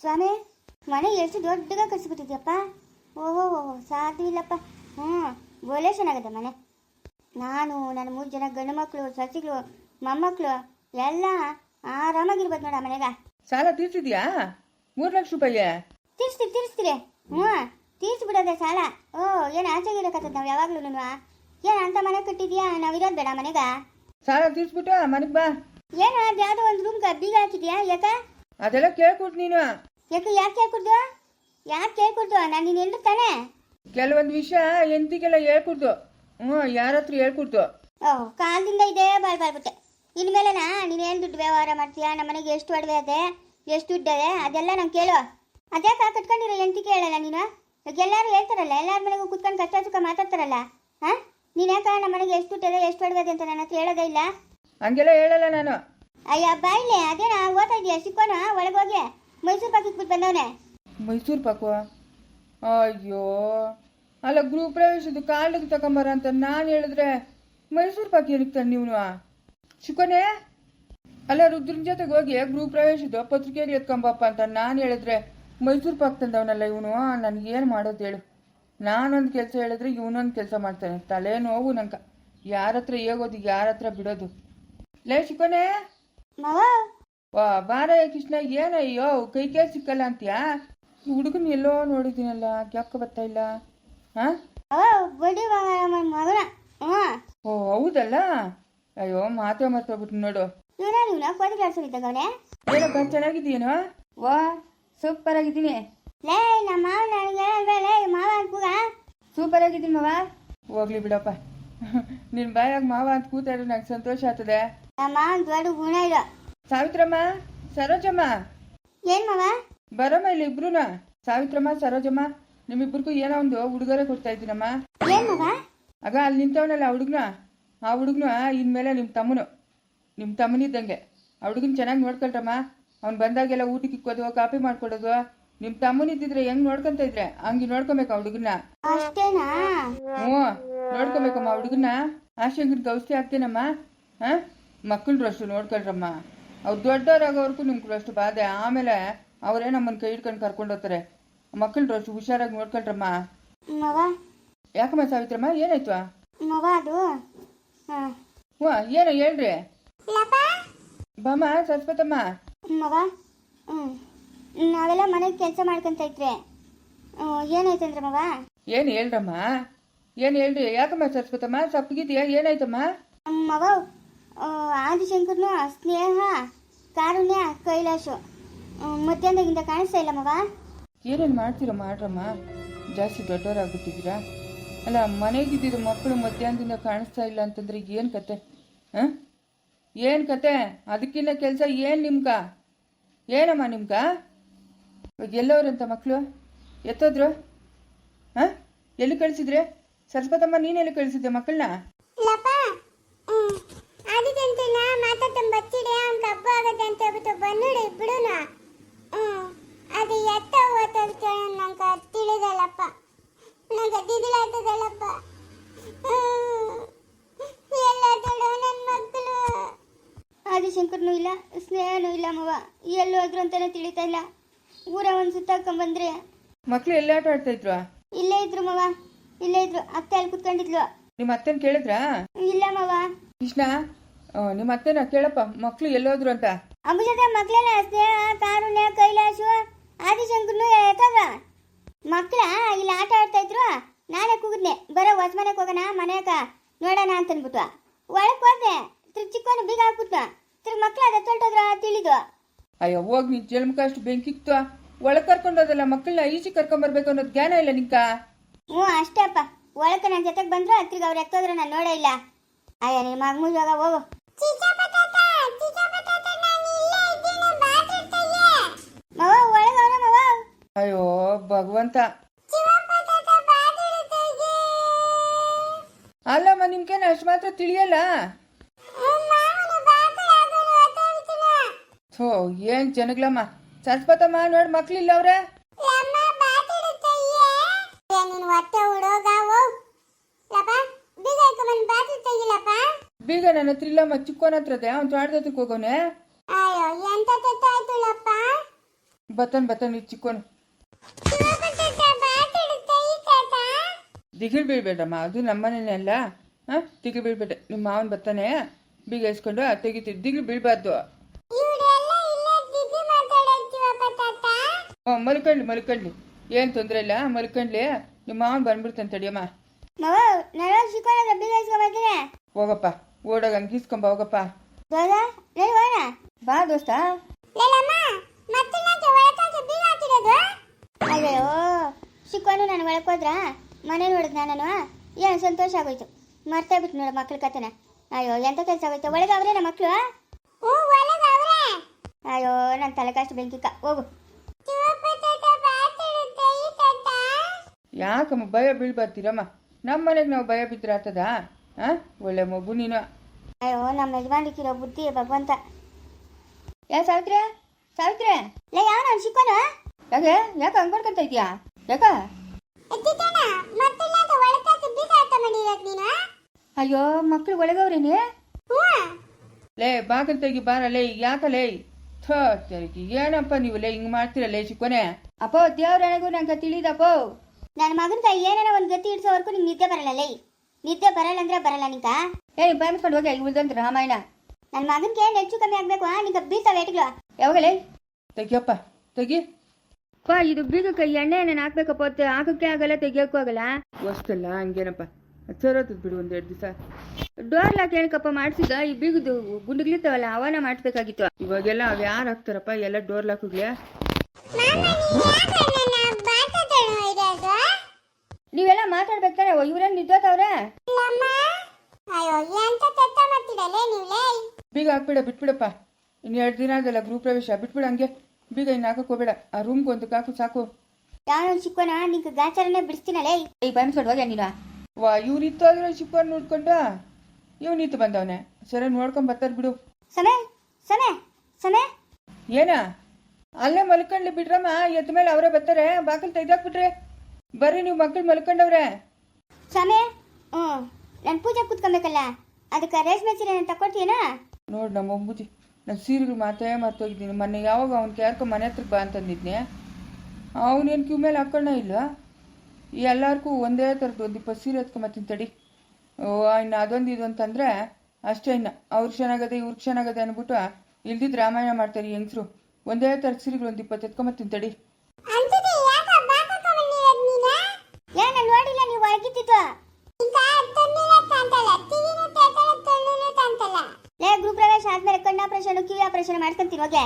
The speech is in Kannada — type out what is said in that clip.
ಸ್ವಾಮಿ ಮನೆ ಎಷ್ಟು ದೊಡ್ಡగా ಕಟ್ಸಿಬಿಟ್ಟಿದ್ಯಪ್ಪ ಓಹೋ ಓಹೋ ಸಾಧ್ಯವಿಲ್ಲಪ್ಪ ಹ್ಞೂ ಒಳ್ಳೆ ಚೆನ್ನಾಗಿದೆ ಮನೆ. ನಾನು ನನ್ನ ಮೂರು ಜನ ಗಂಡು ಮಕ್ಕಳು ಸಸಿಗಳು ಮೊಮ್ಮಕ್ಕಳು ಎಲ್ಲ ಆರಾಮಾಗಿರ್ಬೋದು ನೋಡ ಮನೆಗ. ಸಾಲ ತೀರ್ಸಿದ್ಯಾ? ಮೂರು ಲಕ್ಷ ರೂಪಾಯಿ ತೀರ್ಸ್ತೀರಿ ತೀರ್ಸ್ತೀರಿ. ಹ್ಞೂ ತೀರ್ಸ್ಬಿಡೋದೆ ಸಾಲ. ಓ ಏನು ಆಚೆಗಿರಕತ್ತದ ನಾವು ಯಾವಾಗ್ಲೂ ಏನು ಅಂತ ಮನೆ ಕಟ್ಟಿದ್ಯಾ? ನಾವಿರೋದು ಬೇಡ ಮನೆಗ. ಸಾಲ ತೀರ್ಸ್ಬಿಟ್ಟು ಮನೆಗೆ ಬಾ. ಏನು ಅದು ಯಾವುದೋ ಒಂದು ರೂಮ್ಗೆ ಬೀಗ ಹಾಕಿದ್ಯಾ ಯಾಕ? ಅದೆಲ್ಲ ಕೇಳ್ಕೊಟ್ ನೀನು. ಯಾಕೆ ಯಾಕೆ ಹೇಳ್ಕೊಡ್ದು? ಯಾಕೆ ಹೇಳ್ಕೊಡ್ದು? ನಾನು ನೀನು ತಾನೆ ತಾನೇ? ಕೆಲವೊಂದು ವಿಷಯ ಎಂತಿಗೆಲ್ಲ ಹೇಳ್ಕೊಡ್ತು ಹ್ಞೂ ಯಾರ ಹತ್ರ ಹೇಳ್ಕೊಡ್ತು ಓಹ್ ಕಾಲದಿಂದ ಇದೇ ಬಾಯ್ ಬಾಯ್ಬಿಟ್ಟೆ ಇನ್ಮೇಲೆನಾ ನೀನು ಏನು ದುಡ್ಡು ವ್ಯವಹಾರ ಮಾಡ್ತೀಯಾ? ನಮ್ಮ ಮನೆಗೆ ಎಷ್ಟು ಒಡವೆ ಅದೆ? ಎಷ್ಟು ದುಡ್ಡು ಅದೆ? ಅದೆಲ್ಲ ನಂಗೆ ಕೇಳು. ಕಾ ಕಟ್ಕೊಂಡಿರೋ ಎಂತಿ ಕೇಳಲ್ಲ ನೀನು? ಎಲ್ಲರೂ ಹೇಳ್ತಾರಲ್ಲ ಎಲ್ಲರ ಮನೆಗೂ ಕುತ್ಕೊಂಡು ಕಷ್ಟ ಸುಖ ಮಾತಾಡ್ತಾರಲ್ಲ ಹಾಂ? ನೀನು ಯಾಕೆ ನಮ್ಮ ಮನೆಗೆ ಎಷ್ಟು ದುಡ್ಡು ಇದೆ ಎಷ್ಟು ಒಡವೆ ಅಂತ ನನ್ನ ಹತ್ರ ಹೇಳೋದೇ ಇಲ್ಲ? ಹಂಗೆಲ್ಲ ಹೇಳಲ್ಲ ನಾನು. ಅಯ್ಯ ಬಾಯ್ಲೆ ಅದೇನಾ ಓದ್ತಾ ಇದೆಯಾ? ಸಿಕ್ಕೋನ? ಒಳಗೋಗಿ ಮೈಸೂರು ಪಾಕಿಗೆ ಬಿಟ್ಟು ಬಂದವನೆ? ಮೈಸೂರು ಪಾಕು ಅಯ್ಯೋ ಅಲ್ಲ ಗೃಹ ಪ್ರವೇಶದ ಕಾಲ್ಡಿಗೆ ತಗೊಂಬಾರ ಅಂತ ನಾನು ಹೇಳಿದ್ರೆ ಮೈಸೂರು ಪಾಕ್ ಏನಕ್ಕೆ ತಾನೆ ನೀವು ಚಿಕ್ಕನೇ ಅಲ್ಲ ರುದ್ರನ ಜೊತೆಗೆ ಹೋಗಿ ಗೃಹ ಪ್ರವೇಶದ ಪತ್ರಿಕೆಯಲ್ಲಿ ಎತ್ಕೊಂಬಪ್ಪ ಅಂತ ನಾನು ಹೇಳಿದ್ರೆ ಮೈಸೂರು ಪಾಕ್ ತಂದವನಲ್ಲ ಇವನು? ನನಗೇನು ಮಾಡೋದು ಹೇಳು. ನಾನೊಂದು ಕೆಲಸ ಹೇಳಿದ್ರೆ ಇವನೊಂದು ಕೆಲಸ ಮಾಡ್ತಾನೆ. ತಲೆ ನೋವು ನಂಗೆ. ಯಾರ ಹತ್ರ ಹೇಗೋದು ಯಾರತ್ರ ಬಿಡೋದು. ಲೇ ಚಿಕ್ಕನೇ ವಾ ಬಾರ ಕೃಷ್ಣ ಏನಯ್ಯೋ ಕೈ ಕೈ ಸಿಕ್ಕಲ್ಲ ಅಂತೀಯಾ? ಈ ಹುಡುಗನ ಎಲ್ಲೋ ನೋಡಿದ್ದೀನಲ್ಲ ಯಾಕೆ ಬರ್ತಾ ಇಲ್ಲ? ಹಾ ಓ ಬಡಿ ಮಗನ. ಓ ಹೌದಲ್ಲ? ಅಯ್ಯೋ ಮಾತೇ ಮಾತಾಡ್ಬಿಟ್ಟು ನೋಡು. ಏನಪ್ಪ ಚೆನ್ನಾಗಿದ್ದೀನೋ ವಾ ಸೂಪರ್ ಆಗಿದ್ದೀನಿ. ಲೇ ನಮ್ಮ ಮಾವ ಮಾವ ಸೂಪರ್ ಆಗಿದ್ದೀನಿ ಮಾವ. ಹೋಗ್ಲಿ ಬಿಡಪ್ಪ. ನಿನ್ನ ಬಾಯಾಗ ಮಾವ ಅಂತ ಕೂತಾಡ್ರೆ ನಂಗೆ ಸಂತೋಷ ಆಗ್ತದೆ. ನಮ್ಮ ಮಾವನ್ ದೊಡ್ಡ ಗುಣ ಇಲ್ಲ ಸಾವಿತ್ರಮ್ಮ? ಸರೋಜಮ್ಮ? ಏನ್ ಮಾವ? ಬರಮ್ಮ ಇಲ್ಲಿ ಇಬ್ರುನ. ಸಾವಿತ್ರಮ್ಮ ಸರೋಜಮ್ಮ ನಿಮ್ಮಿಬ್ರಿಗೂ ಏನೋ ಒಂದು ಉಡುಗೊರೆ ಕೊಡ್ತಾ ಇದ್ದೀನಮ್ಮ. ಏನ್ ಮಾವ? ಆಗ ಅಲ್ಲಿ ನಿಂತವನಲ್ಲ ಆ ಹುಡುಗನ? ಆ ಹುಡುಗನ ಇನ್ಮೇಲೆ ನಿಮ್ಮ ತಮ್ಮನು. ನಿಮ್ಮ ತಮ್ಮನಿದ್ದಂಗೆ. ಆ ಹುಡುಗನ ಚೆನ್ನಾಗಿ ನೋಡ್ಕೊಳ್ರಮ್ಮ. ಅವ್ನು ಬಂದಾಗೆಲ್ಲ ಊಟಕ್ಕೆ ಇಕ್ಕೋದು ಕಾಪಿ ಮಾಡ್ಕೊಡೋದು. ನಿಮ್ಮ ತಮ್ಮನಿದ್ದಿದ್ರೆ ಹೆಂಗ್ ನೋಡ್ಕೊಂತ ಇದ್ರೆ? ಹಂಗೆ ನೋಡ್ಕೊಬೇಕು ಆ ಹುಡುಗನ. ಅಷ್ಟೇನಾ? ಹ್ಞೂ ನೋಡ್ಕೊಬೇಕಮ್ಮ ಆ ಹುಡುಗನ. ಆಶಂಕನ ಔಷಧಿ ಹಾಕ್ತೇನಮ್ಮ ಹಾ? ಮಕ್ಕಳು ಅಷ್ಟು ನೋಡ್ಕೊಳ್ರಮ್ಮ. ಅವ್ರು ದೊಡ್ಡವರಾಗೋವರೆಗೂ ನಿಮ್ಗೆ ಅಷ್ಟು ಬಾಧೆ. ಆಮೇಲೆ ಅವರೇ ನಮ್ಮನ್ನು ಕೈ ಹಿಡ್ಕೊಂಡು ಕರ್ಕೊಂಡು ಹೋಗ್ತಾರೆ. ಮಕ್ಕಳು ಅಷ್ಟು ಹುಷಾರಾಗಿ ನೋಡ್ಕೊಳ್ರಮ್ಮ ಮಾವ ಯಾಕಮ್ಮ ಸಾವಿತ್ರಮ್ಮ? ಏನಾಯ್ತು? ಮಾವ ಅದು? ಹ್ಞೂ ಏನೋ ಹೇಳ್ರಿ? ಬಾಮ ಸರಸ್ವತಮ್ಮ. ಮಾವ ನಾವೆಲ್ಲ ಮನೆಗೆ ಕೆಲಸ ಮಾಡ್ಕೊಂತ ಇದ್ರೆ. ಏನಾಯ್ತು ಅಂದ್ರೆ ಮಗ ಏನು ಹೇಳ್ರಮ್ಮ? ಏನು ಹೇಳ್ರಿ? ಯಾಕಮ್ಮ ಸರಸ್ವತಮ್ಮ? ಸಪ್ಪಗಿದ್ಯಾ ಏನಾಯ್ತಮ್ಮ? ಮಗ. ಮಾವ ಆದಿಶಂಕರ್ನು ಸ್ನೇಹ, ಕಾರುಣ್ಯ ಕೈಲಾಶ ಮತ್ತೆಂದಾಗಿಂದ ಕಾಣಿಸ್ತಾ ಇಲ್ಲ ಮಗ. ಏನೇನು ಮಾಡ್ತೀರ ಮಾಡ್ರಮ್ಮ? ಜಾಸ್ತಿ ದೊಡ್ಡವರಾಗ್ಬಿಟ್ಟಿದ್ದೀರಾ? ಅಲ್ಲ, ಮನೆಗಿದ್ದಿದ್ದು ಮಕ್ಕಳು ಮಧ್ಯಾಹ್ನದಿಂದ ಕಾಣಿಸ್ತಾ ಇಲ್ಲ ಅಂತಂದ್ರೆ ಏನು ಕತೆ? ಹಾಂ? ಏನು ಕತೆ? ಅದಕ್ಕಿನ್ನ ಕೆಲಸ ಏನು ನಿಮ್ಗ? ಏನಮ್ಮ ನಿಮ್ಗ? ಇವಾಗ ಎಲ್ಲವ್ರಂತ ಮಕ್ಕಳು ಎತ್ತೋದ್ರು? ಹಾಂ? ಎಲ್ಲಿ ಕಳಿಸಿದ್ರೆ? ಸರಸ್ವತಮ್ಮ ನೀನೆಲ್ಲಿ ಕಳಿಸಿದ್ದೆ ಮಕ್ಕಳನ್ನ? ಮಾತಾಡ್ತಾನೆ ಬಚ್ಚಿಡೆ ಅವ್ನ ಹಬ್ಬ ಆಗತ್ತೆ ಅಂತ ಹೇಳ್ಬಿಟ್ಟು ಬಂದುಡೆ ಬಿಡೋಣ ಹ್ಞೂ ಅದು ಎತ್ತ ಓದ್ತದ ಕೇಳ ನಂಗೆ ತಿಳಿದಲ್ಲಪ್ಪ. ನಂಗೆ ದಿಗಿಲಾಗ್ತದಲ್ಲಪ್ಪ ಶಂಕರ್ನೂ ನನ್ನ ಮಕ್ಕಳು ಆದಿಶಂಕರ್ನೂ ಇಲ್ಲ ಸ್ನೇಹನೂ ಇಲ್ಲ ಮವ. ಎಲ್ಲಿ ಹೋದ್ರು ಅಂತಾನೆ ತಿಳಿತಾ ಇಲ್ಲ. ಊರ ಒಂದು ಸುತ್ತಾಕೊಂಬಂದ್ರೆ ಮಕ್ಕಳು ಎಲ್ಲ ಆಟ ಆಡ್ತಾ ಇದ್ರು? ಇಲ್ಲೇ ಇದ್ರು ಮವ. ಇಲ್ಲೇ ಇದ್ರು. ಅತ್ತೆ ಅಲ್ಲಿ ಕುತ್ಕೊಂಡಿದ್ಲು. ನಿಮ್ಮ ಅತ್ತೆನ ಕೇಳಿದ್ರಾ? ಇಲ್ಲ ಮವ. ಕೃಷ್ಣ ನಿಮ್ಮ ಅತ್ತೆನ ಕೇಳಪ್ಪ ಮಕ್ಕಳು ಎಲ್ಲೋದ್ರು ಅಂತ? ಅಂಬುಜದ ಮಕ್ಳೆಲ್ಲ ಸ್ನೇಹ ಕಾರುಣ್ಯ ಕೈಲಾಶು ಆದಿಶಂಕರ್ನು ಎತ್ತದ ಮಕ್ಳ ಇಲ್ಲಿ ಆಟ ಆಡ್ತಾ ಇದ್ರು ನಾನೇ ಕೂಗಿದ್ನೆ ಬರೋ ಹೊಸ ಮನೆಗೆ ಹೋಗೋಣ ಮನೆಯಾಗ ನೋಡೋಣ ಅಂತ ಅಂದ್ಬಿಟ್ಟು ಒಳಗೆ ಹೋದೆ ತಿರ್ಗಿ ಚಿಕ್ಕವನು ಬೀಗ ಹಾಕ್ಬಿಟ್ಟು ತಿರ್ಗಿ ಮಕ್ಳು ಅದ ತೊಳ್ಟೋದ್ರ ತಿಳಿದು ಅಯ್ಯೋ ಹೋಗಿ ನಿನ್ ಜನ್ಮಕ ಅಷ್ಟು ಬೆಂಕಿಕ್ತು ಒಳಗೆ ಕರ್ಕೊಂಡೋದಲ್ಲ ಮಕ್ಕಳನ್ನ ಈಚೆ ಕರ್ಕೊಂಬರ್ಬೇಕು ಅನ್ನೋದು ಜ್ಞಾನ ಇಲ್ಲ ನಿಂಕ ಹ್ಞೂ ಅಷ್ಟೇ ಅಪ್ಪ. ಒಳಕ್ಕೆ ನನ್ನ ಜೊತೆಗೆ ಬಂದ್ರು ತಿರ್ಗಿ ಅವ್ರು ಎತ್ತೋದ್ರೆ ನಾನು ನೋಡೇ ಇಲ್ಲ. ಅಯ್ಯ ನಿಮ್ಮ ಮಗ ಮುಜಾಗ ಹೋಗು. ಅಯ್ಯೋ ಭಗವಂತ. ಅಲ್ಲಮ್ಮ ನಿಮ್ಗೇನು ಅಷ್ಟು ಮಾತ್ರ ತಿಳಿಯಲ್ಲ? ಥೋ ಏನ್ ಜನಗಳಮ್ಮ. ಸರಸ್ವತಮ್ಮ ನೋಡಿ ಮಕ್ಳಿಲ್ಲ ಅವ್ರೆ. ಬೀಗ ನನ್ನ ಹತ್ರ ಇಲ್ಲಮ್ಮ ಚಿಕ್ಕೋನ ಹತ್ರ ಇದೆ ಅವ್ನು ತ್ವಾಟದ ಹತ್ರಕ್ಕೆ ಹೋಗೋನೆ ಅಯ್ಯೋ ಎಂತ ಬತ್ತಾನೆ ಬತ್ತಾನೆ ಈ ಚಿಕ್ಕೋನು. ದಿಗಿಲ್ ಬೀಳ್ಬೇಡಮ್ಮ ಅದು ನಮ್ಮನೇನೆ ಅಲ್ಲ. ಹಾಂ? ದಿಗಿಲ್ ಬೀಳ್ಬೇಡ ನಿಮ್ಮ ಮಾವನ್ ಬರ್ತಾನೆ ಬೀಗ ಇಸ್ಕೊಂಡು ತೆಗಿತೀವಿ ದಿಗಿಲ್ ಬೀಳ್ಬಾರ್ದು. ಮಲ್ಕಂಡ್ಲಿ ಹ್ಞೂ ಮಲ್ಕೊಳ್ಳಿ ಮಲ್ಕೊಳ್ಳಿ ಏನು ತೊಂದರೆ ಇಲ್ಲ ಮಲ್ಕೊಳ್ಳಿ ನಿಮ್ಮ ಮಾವನ್ ಬಂದ್ಬಿಡ್ತಾನೆ ತಡಿಯಮ್ಮ. ಹೋಗಪ್ಪ. ಓಡೋಗ ಗೀಸ್ಕೊಂಬ ಹೋಗಪ್ಪ. ಬಾ ದೋಸ್ತ. ಅಯ್ಯೋ ಸಿಕ್ಕೊಂಡು ನಾನು ಒಳಗೆ ಹೋದ್ರ ಮನೆ ನೋಡಿದ್ನ ನಾನು ಏನು ಸಂತೋಷ ಆಗೋಯ್ತು. ಮರ್ತಾ ಬಿಟ್ಟು ನೋಡ ಮಕ್ಳ ಕತೆನ. ಅಯ್ಯೋ ಎಂತ ಕೆಲಸ ಆಗೋಯ್ತು? ಒಳಗೆ ಅವ್ರೆ ನಮ್ಮ ಮಕ್ಕಳು ಅಯ್ಯೋ ನನ್ನ ತಲೆ ಕಾಸ್ಟ್ ಬೆಂಕಿಕ. ಹೋಗು. ಯಾಕಮ್ಮ ಭಯ ಬೀಳ್ಬಾರ್ತೀರಮ್ಮ ನಮ್ಮ ಮನೆಗೆ ನಾವು ಭಯ ಬಿದ್ದರೆ ಆಗ್ತದಾ? ಹಾಂ ಒಳ್ಳೆ ಮಗು ನೀನು. ಅಯ್ಯೋ ನಮ್ಮ ಯಜಮಾನಿಕಿರೋ ಬುದ್ಧಿ ಭಗವಂತ. ಯಾ ಸಾವಿತ್ರ? ಸಾವಿತ್ರ? ಲೇ ಯಾವ ನಾನು ಶಿಕೋನು ಯಾಕೆ? ಯಾಕೆ ಹಂಗ್ ಮಾಡ್ಕೊಂತ ಇದೀಯಾ ಯಾಕ? ಅಯ್ಯೋ ಮಕ್ಳು ಒಳಗವ್ರೇನೆ? ಲೇ ಬಾಕಲ್ ತೆಗಿ ಬಾರ ಲೇ ಯಾಕಲೇ ಲೇ? ಏನಪ್ಪ ನೀವು ಲೇ ಹಿಂಗೆ ಮಾಡ್ತೀರಲ್ಲೇ ಚಿಕ್ಕೋನೆ ಅಪ್ಪೋ ದೇವ್ರಣೆಗೂ ನಂಗೆ ತಿಳಿದಪ್ಪೋ. ನನ್ನ ಮಗನ ಕೈ ಏನಾರ ಒಂದು ಗತಿ ಇಡ್ಸೋವರೆಗೂ ನಿಮ್ಗೆ ನಿದ್ದೆ ಬರಲ್ಲ ಲೇ. ನಿದ್ದೆ ಬರಲ್ಲ ಅಂದ್ರೆ ಬರಲ್ಲ ನಿಂಕ ಏ ಬಾಯಿಸ್ಕೊಂಡು ಹೋಗಿ ಉಳ್ದಂತ ರಾಮಾಯಣ? ನನ್ನ ಮಗನಿಗೆ ಹೆಚ್ಚು ಕಮ್ಮಿ ಆಗ್ಬೇಕು ನಿಂಗ ಬೀಳ್ತಾವೆ ಏಟ್ಗಳು? ಯಾವಾಗಲೇ? ತೆಗಿಯಪ್ಪ ತೆಗಿ. ಪಾ ಇದು ಬೀಗಕ್ಕೆ ಎಣ್ಣೆ ಏನೇನು ಹಾಕ್ಬೇಕಪ್ಪ ಹೊತ್ತು ಹಾಕಕ್ಕೆ ಆಗಲ್ಲ ತೆಗಿಯೋಕ್ಕೂ ಆಗಲ್ಲ. ಅಷ್ಟಲ್ಲ ಹಂಗೇನಪ್ಪ ಚರೋತದ್ ಬಿಡು ಒಂದೆರಡು ದಿವಸ. ಡೋರ್ ಲಾಕ್ ಏನಕ್ಕಪ್ಪ ಮಾಡಿಸಿದ ಈ ಬೀಗದು ಗುಂಡುಗಳಿರ್ತಾವಲ್ಲ ಅವನ ಮಾಡಿಸ್ಬೇಕಾಗಿತ್ತು. ಇವಾಗೆಲ್ಲ ಅವ್ ಯಾರು ಹಾಕ್ತಾರಪ್ಪ ಎಲ್ಲ ಡೋರ್ ಲಾಕ್ಗೆ ನೀವೆಲ್ಲ ಮಾತಾಡ್ಬೇಕು ತಾನೆ ಇವ್ರೇನ್ ನಿದ್ದೋತವ್ರೆ? ಇಲ್ಲಮ್ಮ. ಅಯ್ಯೋ ಎಂತ ತೆತ್ತ ಬೀಗ ಹಾಕ್ಬಿಡ ಬಿಟ್ಬಿಡಪ್ಪ. ಇನ್ ಎರಡು ದಿನ ಅದಲ್ಲ ಗೃಹ ಪ್ರವೇಶ. ಬಿಟ್ಬಿಡ ಹಂಗೆ. ಬೀಗ ಇನ್ನು ಹಾಕಕ್ಕೆ ಹೋಗ್ಬೇಡ ಆ ರೂಮ್ಗೆ ಒಂದು ಕಾಕು ಸಾಕು. ಯಾವ ಶಿಕ್ಕೋನ ನಿಂಗೆ ಗಾಚಾರನೇ ಬಿಡಿಸ್ತೀನಲೇ? ಈ ಬಾಯಿಸ್ಕೊಂಡು ಹೋಗಿ ನೀನು? ವಾ ಇವ್ರು ಇತ್ತು ಆದ್ರೆ ಚಿಕ್ಕವ್ರು ನೋಡ್ಕೊಂಡು ಇವ್ನು ಇತ್ತು ಬಂದವನೆ. ಸರಿ ನೋಡ್ಕೊಂಡ್ ಬರ್ತಾರೆ ಬಿಡು. ಸನೆ ಸನೆ ಸನೆ ಏನ? ಅಲ್ಲೇ ಮಲ್ಕೊಂಡ್ಲಿ ಬಿಡ್ರಮ್ಮ. ಎದ್ದ ಮೇಲೆ ಅವರೇ ಬರ್ತಾರೆ. ಬಾಕಲ್ ತೆಗ್ದಾಕ್ಬಿಟ್ರೆ. ಬರ್ರಿ ನೀವು ಮಕ್ಕಳು ಮಲ್ಕೊಂಡವ್ರೆ. ಸ್ವಾಮಿ ಹ್ಞೂ ನಾನು ಪೂಜೆ ಕೂತ್ಕೊಬೇಕಲ್ಲ ಅದಕ್ಕೆ ರೇಷ್ಮೆ ಸೀರೆ ನಾನು ತಕೊಡ್ತೀನ ನೋಡಿ ನಮ್ಮ ಅಂಬುಜಿ ನಾನು ಸೀರೆಗಳು ಮಾತೇ ಮರ್ತೋಗಿದ್ದೀನಿ. ಮೊನ್ನೆ ಯಾವಾಗ ಅವ್ನು ಕೇಳ್ಕೊ ಮನೆ ಹತ್ರ ಬಾ ಅಂತಂದಿದ್ನೆ. ಅವನೇನು ಕ್ಯೂ ಮೇಲೆ ಹಾಕೊಳ್ಳ ಇಲ್ಲ? ಎಲ್ಲರಿಗೂ ಒಂದೇ ಥರದ್ದು ಒಂದು ಇಪ್ಪತ್ತು ಸೀರೆ ಎತ್ಕೊಂಬತ್ತೀನಿ ತಡಿ. ಓ ಇನ್ನು ಅದೊಂದು ಇದು ಅಂತಂದರೆ ಅಷ್ಟೇ ಇನ್ನು. ಅವ್ರು ಚೆನ್ನಾಗದೆ ಇವ್ರಿಗೆ ಚೆನ್ನಾಗದೆ ಅಂದ್ಬಿಟ್ಟು ಇಲ್ದಿದ್ದು ರಾಮಾಯಣ ಮಾಡ್ತಾರೆ ಹೆಂಗಸರು. ಒಂದೇ ಥರದ ಸೀರೆಗಳು ಒಂದು ಇಪ್ಪತ್ತು ಎತ್ಕೊಂಬತ್ತೀನಿ ತಡಿ. ಆಪರೇಷನ್ ಮಾಡ್ಕೊಂತೀನಿ ಹೋಗೆ.